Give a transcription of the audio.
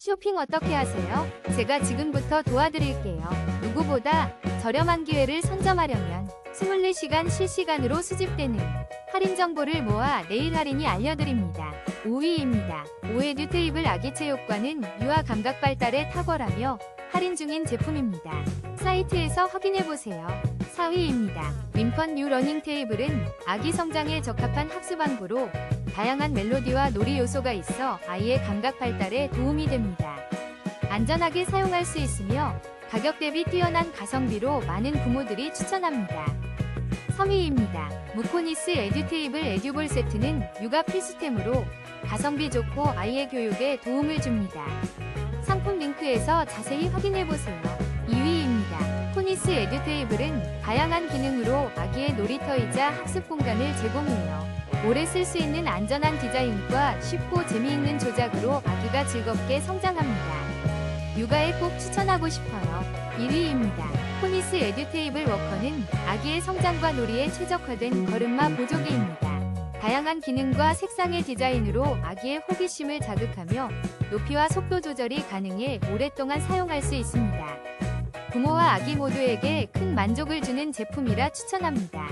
쇼핑 어떻게 하세요? 제가 지금부터 도와드릴게요. 누구보다 저렴한 기회를 선점하려면 24시간 실시간으로 수집되는 할인 정보를 모아 내일 할인이 알려드립니다. 5위입니다. 오에듀 테이블 아기 체육관은 유아 감각 발달에 탁월하며 할인 중인 제품입니다. 사이트에서 확인해보세요. 4위입니다. 윈펀 뉴 러닝 테이블은 아기 성장에 적합한 학습 항구로 다양한 멜로디와 놀이 요소가 있어 아이의 감각 발달에 도움이 됩니다. 안전하게 사용할 수 있으며 가격 대비 뛰어난 가성비로 많은 부모들이 추천합니다. 3위입니다. 무코니스 에듀테이블 에듀볼 세트는 육아 필수템으로 가성비 좋고 아이의 교육에 도움을 줍니다. 상품 링크에서 자세히 확인해보세요. 2위입니다. 코니스 에듀테이블은 다양한 기능으로 아기의 놀이터이자 학습 공간을 제공해요. 오래 쓸 수 있는 안전한 디자인과 쉽고 재미있는 조작으로 아기가 즐겁게 성장합니다. 육아에 꼭 추천하고 싶어요. 1위입니다. 코니스 에듀테이블 워커는 아기의 성장과 놀이에 최적화된 걸음마 보조기입니다. 다양한 기능과 색상의 디자인으로 아기의 호기심을 자극하며 높이와 속도 조절이 가능해 오랫동안 사용할 수 있습니다. 부모와 아기 모두에게 큰 만족을 주는 제품이라 추천합니다.